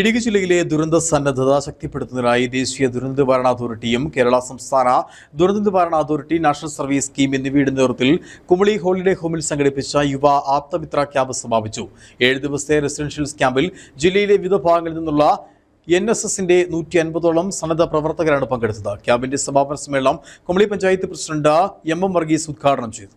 ഇടുക്കി ജില്ലയിലെ ദുരന്ത സന്നദ്ധത ശക്തിപ്പെടുത്തുന്നതിനായി ദേശീയ ദുരന്ത നിവാരണ അതോറിറ്റിയും കേരള സംസ്ഥാന ദുരന്ത നിവാരണ അതോറിറ്റി നാഷണൽ സർവീസ് സ്കീം എന്നിവയുടെ നേതൃത്വത്തിൽ കുമളി ഹോളിഡേ ഹോമിൽ സംഘടിപ്പിച്ച യുവ ആപ്തമിത്ര ക്യാമ്പ് സമാപിച്ചു. ഏഴ് ദിവസത്തെ റെസിഡൻഷ്യൽ ക്യാമ്പിൽ ജില്ലയിലെ വിവിധ ഭാഗങ്ങളിൽ നിന്നുള്ള എൻ എസ് എസിന്റെ നൂറ്റി അൻപതോളം സന്നദ്ധ പ്രവർത്തകരാണ് പങ്കെടുത്തത്. ക്യാമ്പിന്റെ സമാപന സമ്മേളനം Kumily panchayat president M M Varghese ഉദ്ഘാടനം ചെയ്തു.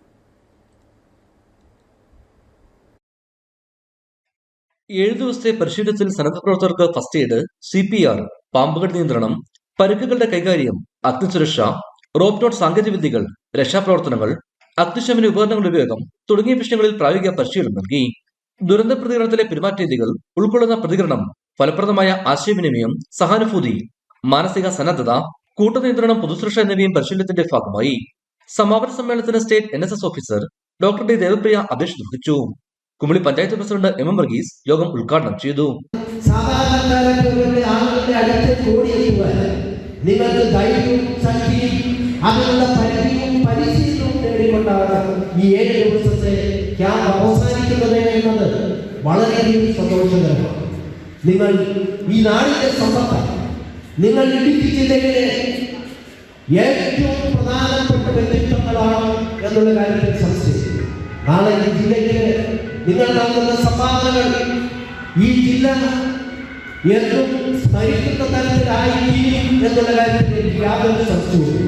ഏഴ് ദിവസത്തെ പരിശീലനത്തിൽ സന്നദ്ധ പ്രവർത്തകർക്ക് first aid C P R പാമ്പുകടി നിയന്ത്രണം പരുക്കുകളുടെ കൈകാര്യം അഗ്നിസുരക്ഷ റോപ്പ് സാങ്കേതിക വിദ്യകൾ രക്ഷാപ്രവർത്തനങ്ങൾ അഗ്നിശമന ഉപകരണങ്ങളുടെ ഉപയോഗം തുടങ്ങിയ വിഷയങ്ങളിൽ പ്രായോഗിക പരിശീലനം നൽകി. ദുരന്ത പ്രതികരണത്തിലെ പെരുമാറ്റരീതികൾ ഉൾക്കൊള്ളുന്ന പ്രതികരണം ഫലപ്രദമായ ആശയവിനിമയം സഹാനുഭൂതി മാനസിക സന്നദ്ധത കൂട്ടനിയന്ത്രണം പൊതുസുരക്ഷ എന്നിവയും പരിശീലനത്തിന്റെ ഭാഗമായി. സമാപന സമ്മേളനത്തിന് state N officer doctor D Devapriya അധ്യക്ഷത വഹിച്ചു. Kumily panchayat president M M Varghese യോഗം ഉദ്ഘാടനം ചെയ്തു. സാധാരണക്കാരെ ആളുകളുടെ അടുത്തേക്ക് ഓടിയെത്തുവാൻ നിങ്ങൾക്ക് ധൈര്യവും ശക്തിയും അതിനുള്ള പരിധിയും പരിശീലനവും നേടിക്കൊണ്ടാണ് ഈ ഏഴ് ദിവസത്തെ ക്യാമ്പ് അവസാനിക്കുന്നത് എന്നത് വളരെയധികം സന്തോഷകരമാണ്. നിങ്ങൾ ഈ നാടിന്റെ സമ്പത്ത് നിങ്ങൾ ഇടുക്കി ജില്ലയിലെ ഏറ്റവും പ്രധാനപ്പെട്ട വ്യക്തിത്വങ്ങളാണ് എന്നുള്ള കാര്യത്തിൽ സംശയം. നാളെ ഈ ജില്ലയ്ക്ക് നിങ്ങൾ നൽകുന്ന സംഭാവനകൾ ഈ ജില്ല എന്നും സ്മരിക്കുന്ന തരത്തിലായിരിക്കും എന്നുള്ള കാര്യത്തിൽ എനിക്ക് യാതൊരു സംശയവും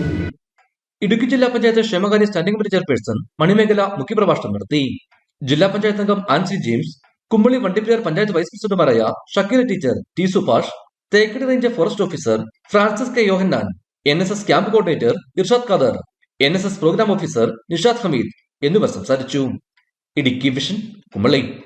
ഇടുക്കി ജില്ലാ പഞ്ചായത്ത് ക്ഷേമകാര്യ സ്റ്റാൻഡിംഗ് കമ്മിറ്റി ചെയർപേഴ്സൺ മണിമേഖല മുഖ്യപ്രഭാഷണം നടത്തി. ജില്ലാ പഞ്ചായത്ത് അംഗം ആൻസി ജെയിംസ് കുമ്പളി വണ്ടിപ്പിയാർ പഞ്ചായത്ത് വൈസ് പ്രസിഡന്റുമാരായ Shakeela teacher T Subhash Thekkady range forest officer Francis K Yohannan N S S camp coordinator Irshad Khader N S S programme officer Nishad Hameed എന്നിവർ സംസാരിച്ചു. ഇടുക്കി വിഷൻ കുമ്പളി